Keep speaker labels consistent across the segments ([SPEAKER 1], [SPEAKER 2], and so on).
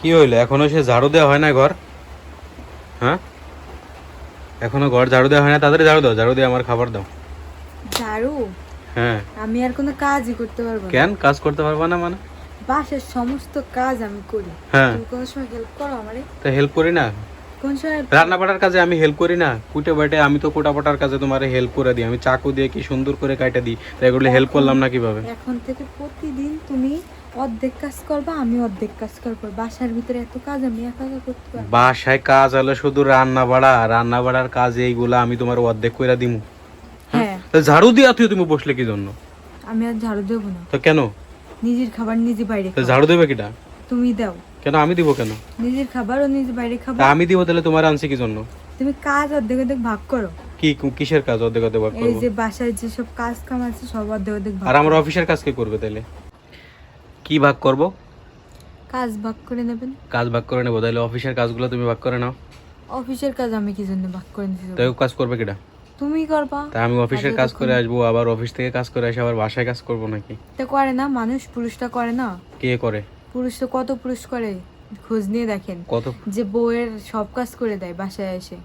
[SPEAKER 1] কি হইল? এখনও সে ঝাড়ু দেওয়া হয় না ঘর? হ্যাঁ? এখনও ঘর ঝাড়ু দেওয়া হয় না? তাড়াতাড়ি ঝাড়ু দাও ঝাড়ু দিয়ে আমার খাবার দাও।
[SPEAKER 2] ঝাড়ু?
[SPEAKER 1] হ্যাঁ।
[SPEAKER 2] আমি আর কোনো কাজই করতে পারব না।
[SPEAKER 1] কেন? কাজ করতে পারবা না মানে?
[SPEAKER 2] বাসার সমস্ত কাজ আমি করি।
[SPEAKER 1] হ্যাঁ।
[SPEAKER 2] তুমি কোনো সময় হেল্প করো আমারে?
[SPEAKER 1] তা হেল্প করি না?
[SPEAKER 2] কোন সময়
[SPEAKER 1] রান্না বাড়ার কাজে আমি হেল্প করি না। কুটে বাটে আমি তো কোটা কাজে তোমার হেল্প করে দিই। আমি চাকু দিয়ে কি সুন্দর করে কাটা দিই? তাই এগুলো হেল্প করলাম না কীভাবে?
[SPEAKER 2] এখন থেকে প্রতিদিন তুমি অর্ধেক কাজ করবা আমি অর্ধেক কাজ করব। বাসার ভিতরে এত কাজ আমি একা একা করতে পারব
[SPEAKER 1] বাসায় কাজ হলো শুধু রান্না বাড়া রান্না বাড়ার কাজ এইগুলা আমি তোমার অর্ধেক কইরা দিমু।
[SPEAKER 2] হ্যাঁ?
[SPEAKER 1] তা ঝাড়ু দিয়া তুই তুমি বসলে কি জন্য?
[SPEAKER 2] আমি আর ঝাড়ু দেবো না।
[SPEAKER 1] তো কেন?
[SPEAKER 2] নিজের খাবার নিজে বাইরে
[SPEAKER 1] তো ঝাড়ু দেবে কিটা?
[SPEAKER 2] তুমি দাও।
[SPEAKER 1] কেন? আমি দিব কেন?
[SPEAKER 2] নিজের খাবার ও নিজে বাইরে খাবার
[SPEAKER 1] আমি দিব তাহলে তোমার আনছি কি জন্য?
[SPEAKER 2] তুমি কাজ অর্ধেক অর্ধেক ভাগ করো।
[SPEAKER 1] কি কিসের কাজ অর্ধেক অর্ধেক ভাগ
[SPEAKER 2] এই যে বাসায় যেসব কাজ কাম আছে সব অর্ধেক অর্ধেক ভাগ
[SPEAKER 1] আর আমার অফিসের কাজ কে করবে তাহলে? কি ভাগ করব?
[SPEAKER 2] কাজ ভাগ করে নেবেন।
[SPEAKER 1] কাজ ভাগ করে নেব। তাহলে অফিসের কাজগুলো তুমি ভাগ করে নাও।
[SPEAKER 2] অফিসের কাজ আমি কি জন্য ভাগ করে নিতে
[SPEAKER 1] তাই কাজ করবে কিটা?
[SPEAKER 2] তুমি করবা।
[SPEAKER 1] তা আমি অফিসের কাজ করে আসব আবার অফিস থেকে কাজ করে আসে আবার বাসায় কাজ করব নাকি?
[SPEAKER 2] তা করে না মানুষ পুরুষটা করে না।
[SPEAKER 1] কে করে?
[SPEAKER 2] পুরুষ তো কত পুরুষ করে? খোঁজ নিয়ে দেখেন।
[SPEAKER 1] কত?
[SPEAKER 2] যে বউয়ের সব কাজ করে দেয় বাসায় এসে।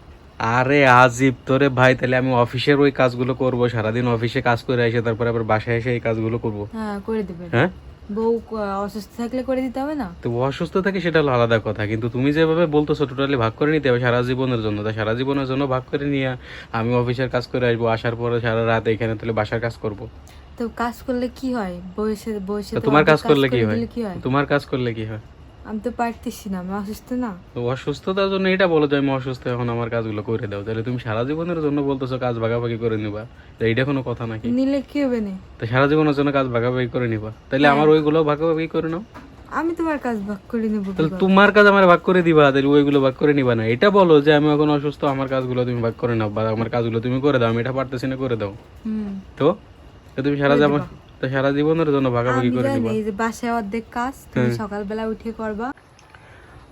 [SPEAKER 1] আরে আজিব তোরে ভাই তাহলে আমি অফিসের ওই কাজগুলো করব সারাদিন অফিসে কাজ করে এসে তারপরে আবার বাসায় এসে এই কাজগুলো করব।
[SPEAKER 2] হ্যাঁ করে দেবেন।
[SPEAKER 1] হ্যাঁ?
[SPEAKER 2] বউ অসুস্থ থাকলে করে দিতে হবে না?
[SPEAKER 1] তো অসুস্থ থাকে সেটা হলো আলাদা কথা। কিন্তু তুমি যেভাবে বলতেছো টোটালি ভাগ করে নিতে হবে সারা জীবনের জন্য। তা সারা জীবনের জন্য ভাগ করে নিয়ে আমি অফিসের কাজ করে আসব আসার পরে সারা রাত এখানে তাহলে বাসার কাজ করব।
[SPEAKER 2] তো কাজ করলে কি হয়? বয়সে বয়সে
[SPEAKER 1] তোমার কাজ করলে কি হয়? তোমার কাজ করলে কি হয়?
[SPEAKER 2] আমি তো পারতেছি না আমি অসুস্থ না।
[SPEAKER 1] তো অসুস্থতার জন্য এটা বলো যে আমি অসুস্থ এখন আমার কাজগুলো করে দাও। তাহলে তুমি সারা জীবনের জন্য বলতেছো কাজ ভাগাভাগি করে নিবা। তো এইটা কোনো কথা নাকি?
[SPEAKER 2] নিলে কি হবে না?
[SPEAKER 1] তো সারা জীবনের জন্য কাজ ভাগাভাগি করে নিবা। তাহলে আমার ওইগুলো ভাগাভাগি করে নাও।
[SPEAKER 2] আমি তোমার কাজ ভাগ করে নেব
[SPEAKER 1] তাহলে তোমার কাজ আমার ভাগ করে দিবা তাহলে ওইগুলো ভাগ করে নিবা না। এটা বলো যে আমি এখন অসুস্থ আমার কাজগুলো তুমি ভাগ করে নাও বা আমার কাজগুলো তুমি করে দাও আমি এটা পারতেছি না করে দাও। তো? তো তুমি সারা জীবন তো সারা জীবনের জন্য ভাগাভাগি করে নিবা।
[SPEAKER 2] এই যে বাসায় অর্ধেক কাজ তুমি
[SPEAKER 1] হ্যাঁ।
[SPEAKER 2] সকালবেলা উঠে করবা।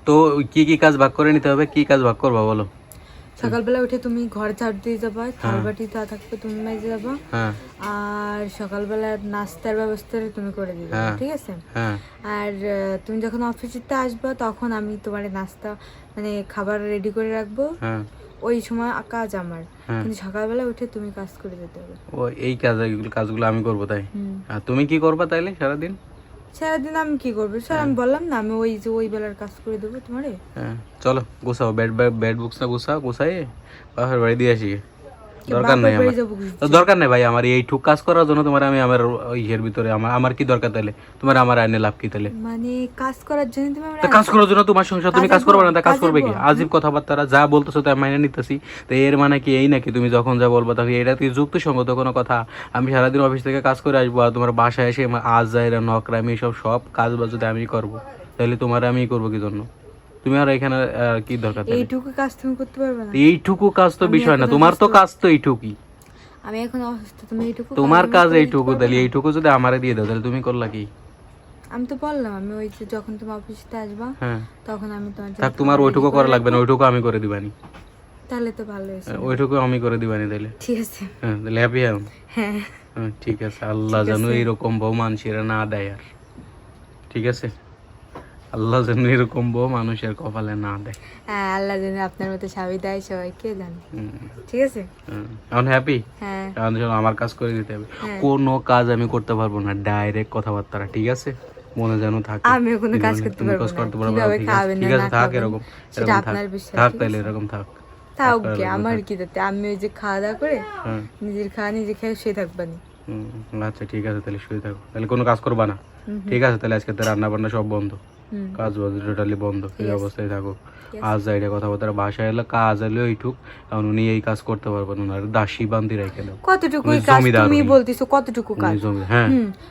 [SPEAKER 1] তো কি কি কাজ ভাগ করে নিতে হবে? কি কাজ ভাগ করবা বলো?
[SPEAKER 2] সকালবেলা উঠে তুমি ঘর ঝাড় দিয়ে যাবা থালবাটি তা থাকবে তুমি মেজে যাবা।
[SPEAKER 1] হ্যাঁ।
[SPEAKER 2] আর সকালবেলা নাস্তার ব্যবস্থা তুমি করে দিবে
[SPEAKER 1] হ্যাঁ।
[SPEAKER 2] ঠিক আছে?
[SPEAKER 1] হ্যাঁ।
[SPEAKER 2] আর তুমি যখন অফিসেতে আসবা তখন আমি তোমার নাস্তা মানে খাবার রেডি করে রাখব।
[SPEAKER 1] হ্যাঁ।
[SPEAKER 2] ওই সময় কাজ আমার।
[SPEAKER 1] হ্যাঁ।
[SPEAKER 2] কিন্তু সকালবেলা উঠে তুমি কাজ করে যেতে হবে।
[SPEAKER 1] ও এই কাজ কাজগুলো আমি করব তাই? আর তুমি কি করবা তাইলে সারাদিন?
[SPEAKER 2] সারাদিন আমি কি করব? স্যার আমি বললাম না আমি ওই যে ওই বেলার কাজ করে দেবো তোমারে।
[SPEAKER 1] হ্যাঁ চলো গোসাও বেড বেড বুকসটা গোসাও গুছাই বাপের বাড়ি দিয়ে আসি। দরকার নাই আমার। দরকার নেই ভাই আমার এই ঠুক কাজ করার জন্য তোমার আমি আমার ইয়ের ভিতরে আমার আমার কি দরকার তাহলে তোমার আমার আইনে লাভ কি তাহলে
[SPEAKER 2] মানে কাজ করার জন্য তুমি
[SPEAKER 1] কাজ করার জন্য তোমার সংসার তুমি কাজ করবে না তা কাজ করবে কি? আজীব কথাবার্তারা যা বলতেছো তাই মাইনে নিতেছি। তো এর মানে কি এই নাকি? তুমি যখন যা বলব তখন এটা কি যুক্তিসঙ্গত কোনো কথা? আমি সারাদিন অফিস থেকে কাজ করে আসব আর তোমার বাসায় এসে আজ যাইরা নকরামি সব সব কাজ বাজ যদি আমি করব। তাহলে তোমার আমি করব কি জন্য? তুমি আর এখানে কি দরকার?
[SPEAKER 2] এইটুকু কাজ তুমি করতে পারবে না।
[SPEAKER 1] এইটুকু কাজ তো বিষয় না। তোমার তো কাজ তো এইটুকুই।
[SPEAKER 2] আমি এখন অসুস্থ তুমি এইটুকু
[SPEAKER 1] তোমার কাজ এইটুকু তাহলে। এইটুকু যদি আমারে দিয়ে দাও তাহলে তুমি করলা কি?
[SPEAKER 2] আমি তো বললাম আমি ওই যে যখন তুমি অফিসে আসবা
[SPEAKER 1] হ্যাঁ।
[SPEAKER 2] তখন আমি তোমার
[SPEAKER 1] থাক তোমার ওইটুকু করা লাগবে না ওইটুকু আমি করে দিবানি।
[SPEAKER 2] তাহলে তো ভালো হয়েছে।
[SPEAKER 1] ওইটুকু আমি করে দিবানি তাহলে।
[SPEAKER 2] ঠিক আছে।
[SPEAKER 1] হ্যাঁ তাহলে হ্যাপি হ্যাঁ। ঠিক আছে আল্লাহ যেন এরকম বউ মানুষের না দেয় আর। ঠিক আছে? আল্লাহ যেন এরকম বউ মানুষের কপালে না দেয়।
[SPEAKER 2] হ্যাঁ আল্লাহ যেন আপনার মতো স্বামী দেয় সবাইকে জানে। ঠিক আছে?
[SPEAKER 1] এখন হ্যাপি
[SPEAKER 2] হ্যাঁ।
[SPEAKER 1] আমার কাজ করে দিতে হবে।
[SPEAKER 2] হ্যাঁ।
[SPEAKER 1] কোনো কাজ আমি করতে পারব না ডাইরেক্ট কথাবার্তা ঠিক আছে? মনে যেন থাকে।
[SPEAKER 2] আমিও কোনো কাজ করতে পারব না।
[SPEAKER 1] করতে পারব না, ঠিক আছে, ঠিক আছে থাক এরকম
[SPEAKER 2] সেটা আপনার
[SPEAKER 1] থাক।
[SPEAKER 2] বিষয়,
[SPEAKER 1] থাক তাইলে এরকম থাক।
[SPEAKER 2] তাও
[SPEAKER 1] থাক,
[SPEAKER 2] কি আমার কি তাতে আমি ওই যে খাওয়া দাওয়া করে
[SPEAKER 1] হ্যাঁ।
[SPEAKER 2] নিজের খাওয়া নিজে খেয়ে শুয়ে থাকবানি
[SPEAKER 1] হুম, আচ্ছা ঠিক আছে তাহলে শুয়ে থাকো। তাহলে কোনো কাজ করবা না। ঠিক আছে তাহলে আজকে তো রান্না বান্না সব বন্ধ। কাজ বাজ টোটালি বন্ধ। এই অবস্থায় থাকুক. আজ যাইরে কথাবার্তা বাসায় এলে কাজ এলে ওইটুক। কারণ উনি এই কাজ করতে পারবেন না দাসী বান্দি রেখে দাও
[SPEAKER 2] কতটুকু কাজ তুমি। বলতেছো কতটুকু কাজ?
[SPEAKER 1] হ্যাঁ।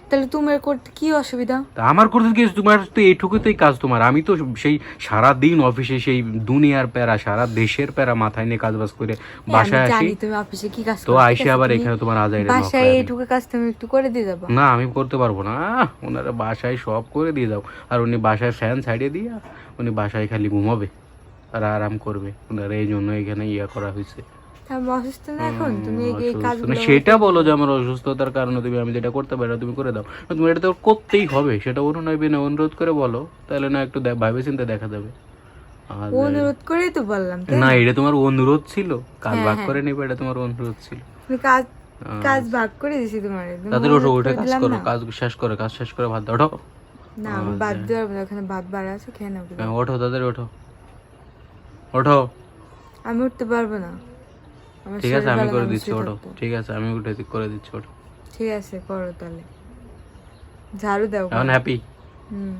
[SPEAKER 2] তাহলে তোমার করতে কি অসুবিধা?
[SPEAKER 1] তা আমার করতে কি তোমার তো এইটুকুতেই কাজ তোমার। আমি তো সেই সারা দিন অফিসে সেই দুনিয়ার প্যারা সারা দেশের প্যারা মাথায় নিয়ে কাজ বাজ করে বাসায় আসি।
[SPEAKER 2] তুমি অফিসে কি কাজ
[SPEAKER 1] তো আইসে আবার এখানে তোমার আজ আইরে
[SPEAKER 2] বাসায় এইটুকু কাজ তুমি একটু করে দিয়ে যাব।
[SPEAKER 1] না আমি করতে পারব না। ওনারা বাসায় সব করে দিয়ে যাও। আর উনি বাসায় ফ্যান ছাড়িয়ে দিয়ে উনি বাসায় খালি ঘুমাবে আর আরাম করবে। ওনারা এই জন্য এখানে ইয়া করা হয়েছে সেটা বলো যে আমার অসুস্থতার কারণে তুমি আমি যেটা করতে পারি তুমি করে দাও। তুমি এটা তো করতেই হবে সেটা অনুনয় বিনা অনুরোধ করে বলো তাহলে না একটু ভাবে চিন্তে দেখা যাবে। আর
[SPEAKER 2] অনুরোধ করেই তো বললাম
[SPEAKER 1] না? এটা তোমার অনুরোধ ছিল। কাজ
[SPEAKER 2] হ্যাঁ,
[SPEAKER 1] ভাগ
[SPEAKER 2] হ্যাঁ।
[SPEAKER 1] করে নিবে এটা তোমার অনুরোধ ছিল।
[SPEAKER 2] কাজ কাজ ভাগ করে দিছি তোমার।
[SPEAKER 1] তাদের ওঠে কাজ করো কাজ শেষ করো কাজ শেষ করে ভাত দাও
[SPEAKER 2] না আমি বাদ দেওয়ার না, ওখানে ভাত বাড়া আছে খেয়ে নেব
[SPEAKER 1] হ্যাঁ, ওঠো তাদের ওঠো। ওঠো।
[SPEAKER 2] আমি উঠতে পারব না।
[SPEAKER 1] ঠিক আছে আমি করে দিচ্ছি ওঠো। ঠিক আছে আমি উঠে করে দিচ্ছি ওঠো।
[SPEAKER 2] ঠিক আছে করো তাহলে। ঝাড়ু দাও
[SPEAKER 1] এখন হ্যাপি
[SPEAKER 2] হুম।